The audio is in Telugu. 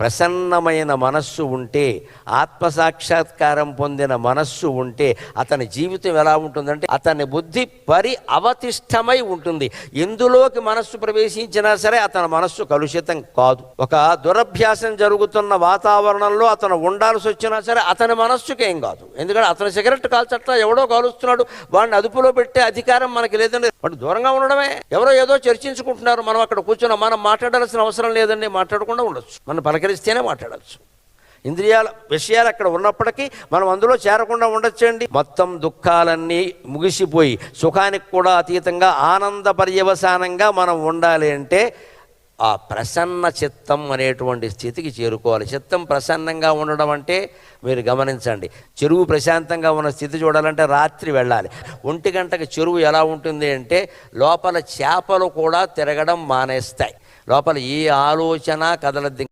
ప్రసన్నమైన మనస్సు ఉంటే ఆత్మసాక్షాత్కారం పొందిన మనస్సు ఉంటే అతని జీవితం ఎలా ఉంటుందంటే అతని బుద్ధి పరి అవతిష్టమై ఉంటుంది. ఎందులోకి మనస్సు ప్రవేశించినా సరే అతని మనస్సు కలుషితం కాదు. ఒక దురభ్యాసం జరుగుతున్న వాతావరణంలో అతను ఉండాల్సి వచ్చినా సరే అతని మనస్సుకి ఏం కాదు. ఎందుకంటే అతను సిగరెట్ కాల్చట్లా ఎవడో కాలుస్తున్నాడు. వాడిని అదుపులో పెట్టే అధికారం మనకి లేదండి. వాడు దూరంగా ఉండడమే. ఎవరో ఏదో చర్చించుకుంటున్నారు. మనం అక్కడ కూర్చున్నాం. మనం మాట్లాడాల్సిన అవసరం లేదండి. మాట్లాడకుండా ఉండొచ్చు. మన పలకి పలకరిస్తేనే మాట్లాడచ్చు. ఇంద్రియాల విషయాలు అక్కడ ఉన్నప్పటికీ మనం అందులో చేరకుండా ఉండొచ్చండి. మొత్తం దుఃఖాలన్నీ ముగిసిపోయి సుఖానికి కూడా అతీతంగా ఆనంద పర్యవసానంగా మనం ఉండాలి అంటే ఆ ప్రసన్న చిత్తం అనేటువంటి స్థితికి చేరుకోవాలి. చిత్తం ప్రసన్నంగా ఉండడం అంటే మీరు గమనించండి. చెరువు ప్రశాంతంగా ఉన్న స్థితి చూడాలంటే రాత్రి వెళ్ళాలి. ఒంటి గంటకి చెరువు ఎలా ఉంటుంది అంటే లోపల చేపలు కూడా తిరగడం మానేస్తాయి. లోపల ఏ ఆలోచన కదలద్ది